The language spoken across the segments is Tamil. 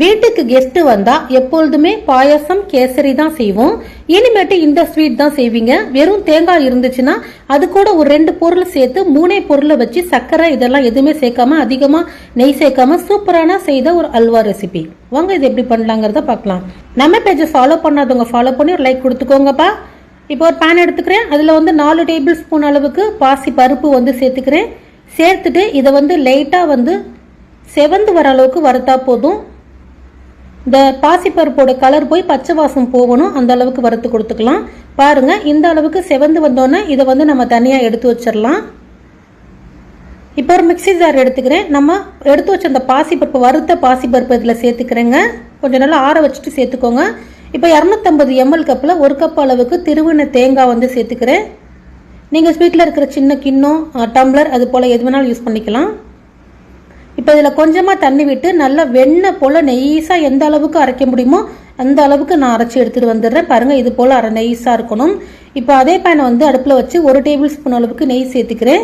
வீட்டுக்கு கெஸ்ட் வந்தா எப்பொழுதுமே பாயாசம் கேசரி தான் செய்வோம். இனிமேட்டு இந்த ஸ்வீட் தான் செய்வீங்க. வெறும் தேங்காய் இருந்துச்சுன்னா அது கூட ஒரு ரெண்டு பொருள் சேர்த்து மூணே பொருளை வச்சு சர்க்கரை இதெல்லாம் எதுவுமே சேர்க்காம அதிகமா நெய் சேர்க்காம சூப்பரான செய்த ஒரு அல்வா ரெசிபி வாங்க இது எப்படி பண்ணலாங்கிறத பார்க்கலாம். நம்ம பேஜை ஃபாலோ பண்ணாதவங்க ஃபாலோ பண்ணி ஒரு லைக் கொடுத்துக்கோங்கப்பா. இப்போ ஒரு பேன் எடுத்துக்கிறேன். அதில் வந்து நாலு டேபிள் ஸ்பூன் அளவுக்கு பாசி பருப்பு வந்து சேர்த்துக்கிறேன். சேர்த்துட்டு இதை வந்து லைட்டாக வந்து செவந்து வர அளவுக்கு வறுத்தா போதும். இந்த பாசிப்பருப்போட கலர் போய் பச்சை வாசம் போகணும். அந்த அளவுக்கு வறுத்து கொடுத்துக்கலாம். பாருங்க இந்த அளவுக்கு செவந்து வந்தோன்னே இதை வந்து நம்ம தனியாக எடுத்து வச்சிடலாம். இப்போ ஒரு மிக்ஸி ஜார் எடுத்துக்கிறேன். நம்ம எடுத்து வச்ச அந்த பாசிப்பருப்பு வறுத்த பாசிப்பருப்பு இதில் சேர்த்துக்கிறேங்க. கொஞ்சம் நல்லா ஆற வச்சுட்டு சேர்த்துக்கோங்க. இப்போ இரநூத்தம்பது எம்எல் கப்பில் ஒரு கப் அளவுக்கு திருவின தேங்காய் வந்து சேர்த்துக்கிறேன். நீங்கள் ஸ்வீட்டில் இருக்கிற சின்ன கிண்ணம் டம்ளர் அது போல் எது வேணாலும் யூஸ் பண்ணிக்கலாம். இப்போ இதில் கொஞ்சமாக தண்ணி விட்டு நல்லா வெண்ணெய் போல் நெய்ஸாக எந்த அளவுக்கு அரைக்க முடியுமோ அந்த அளவுக்கு நான் அரைச்சி எடுத்துகிட்டு வந்துடுறேன். பாருங்கள் இது போல் அரை நெய்ஸாக இருக்கணும். இப்போ அதே பேனை வந்து அடுப்பில் வச்சு ஒரு டேபிள் ஸ்பூன் அளவுக்கு நெய் சேர்த்துக்கிறேன்.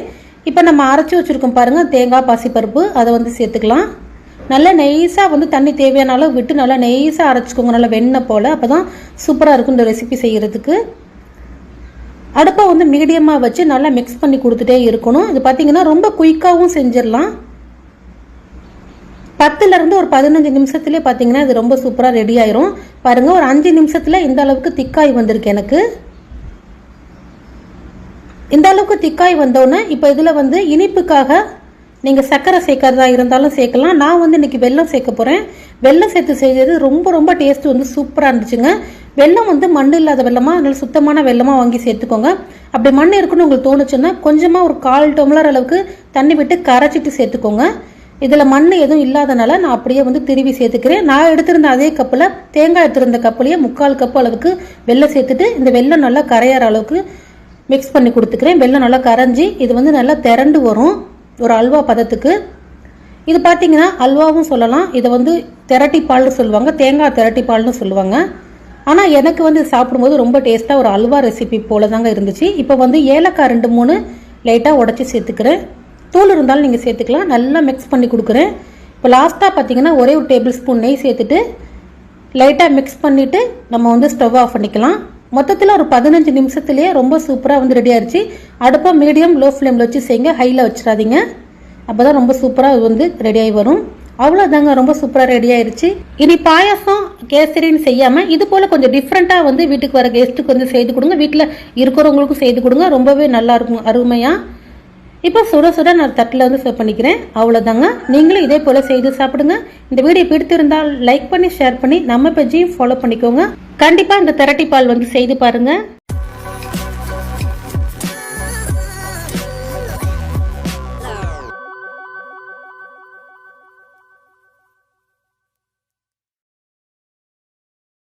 இப்போ நம்ம அரைச்சி வச்சுருக்கோம் பாருங்கள் தேங்காய் பாசிப்பருப்பு அதை வந்து சேர்த்துக்கலாம். நல்லா நெய்ஸாக வந்து தண்ணி தேவையான அளவு விட்டு நல்லா நெய்ஸாக அரைச்சிக்கோங்க நல்லா வெண்ணெய் போல். அப்போ தான் சூப்பராக இருக்கும் இந்த ரெசிபி செய்கிறதுக்கு அடுப்பை வந்து மீடியமாக வச்சு நல்லா மிக்ஸ் பண்ணி கொடுத்துட்டே இருக்கணும். இது பார்த்தீங்கன்னா ரொம்ப குயிக்காகவும் செஞ்சிடலாம். பத்துலேருந்து ஒரு பதினஞ்சு நிமிஷத்துலேயே பார்த்தீங்கன்னா இது ரொம்ப சூப்பராக ரெடி ஆயிரும். பாருங்கள் ஒரு அஞ்சு நிமிஷத்தில் இந்த அளவுக்கு திக்காய் வந்திருக்கு எனக்கு. இந்த அளவுக்கு திக்காய் வந்தோடனே இப்போ இதில் வந்து இனிப்புக்காக நீங்கள் சர்க்கரை சேர்க்கறதா இருந்தாலும் சேர்க்கலாம். நான் வந்து இன்றைக்கி வெல்லம் சேர்க்க போகிறேன் வெல்லம் சேர்த்து செய்தது ரொம்ப ரொம்ப டேஸ்ட் வந்து சூப்பராக இருந்துச்சுங்க. வெல்லம் வந்து மண் இல்லாத வெள்ளமாக அதனால் சுத்தமான வெல்லமாக வாங்கி சேர்த்துக்கோங்க. அப்படி மண் இருக்குன்னு உங்களுக்கு தோணுச்சுன்னா கொஞ்சமாக ஒரு கால் டம்ளர் அளவுக்கு தண்ணி விட்டு கரைச்சிட்டு சேர்த்துக்கோங்க. இதில் மண் எதுவும் இல்லாதனால நான் அப்படியே வந்து திருவி சேர்த்துக்கிறேன். நான் எடுத்திருந்த அதே கப்பில் தேங்காய் எடுத்திருந்த கப்புலேயே முக்கால் கப் அளவுக்கு வெள்ளை சேர்த்துட்டு இந்த வெள்ளம் நல்லா கரையிற அளவுக்கு மிக்ஸ் பண்ணி கொடுத்துக்கிறேன். வெள்ளம் நல்லா கரைஞ்சி இது வந்து நல்லா திரண்டு வரும். ஒரு அல்வா பதத்துக்கு. இது பார்த்தீங்கன்னா அல்வாவும் சொல்லலாம். இதை வந்து திரட்டி பால்னு சொல்லுவாங்க. தேங்காய் திரட்டி பால்னு சொல்லுவாங்க. ஆனால் எனக்கு வந்து சாப்பிடும்போது ரொம்ப டேஸ்ட்டாக ஒரு அல்வா ரெசிபி போல தாங்க இருந்துச்சு. இப்போ வந்து ஏலக்காய் ரெண்டு மூணு லைட்டாக உடச்சி சேர்த்துக்கிறேன். தூள் இருந்தாலும் நீங்கள் சேர்த்துக்கலாம். நல்லா மிக்ஸ் பண்ணி கொடுக்குறேன். இப்போ லாஸ்ட்டாக பார்த்தீங்கன்னா ஒரே ஒரு டேபிள் ஸ்பூன் நெய் சேர்த்துட்டு லைட்டாக மிக்ஸ் பண்ணிவிட்டு நம்ம வந்து ஸ்டவ் ஆஃப் பண்ணிக்கலாம். மொத்தத்தில் ஒரு பதினஞ்சு நிமிஷத்துலேயே ரொம்ப சூப்பராக வந்து ரெடி ஆயிடுச்சு அடுப்பை மீடியம் லோ ஃப்ளேமில் வச்சு செய்யுங்க. ஹையில் வச்சிடாதீங்க. அப்போ தான் ரொம்ப சூப்பராக வந்து ரெடியாகி வரும். அவ்வளோதாங்க ரொம்ப சூப்பராக ரெடி ஆயிடுச்சு இனி பாயாசம் கேசரின்னு செய்யாமல் இது போல் கொஞ்சம் டிஃப்ரெண்ட்டாக வந்து வீட்டுக்கு வர கெஸ்ட்டுக்கு வந்து செய்து கொடுங்க. வீட்டில் இருக்கிறவங்களுக்கும் செய்து கொடுங்க. ரொம்பவே நல்லா இருக்கும் அருமையாக இப்போ சுட சுட நான் தட்டில் வந்து சர்வ் பண்ணிக்கிறேன். அவ்வளோதாங்க நீங்களும் இதே போல் செய்து சாப்பிடுங்க. இந்த வீடியோ பிடித்திருந்தால் லைக் பண்ணி ஷேர் பண்ணி நம்ம பேஜையும் ஃபாலோ பண்ணிக்கோங்க. கண்டிப்பாக இந்த திரட்டி பால் வந்து செய்து பாருங்கள்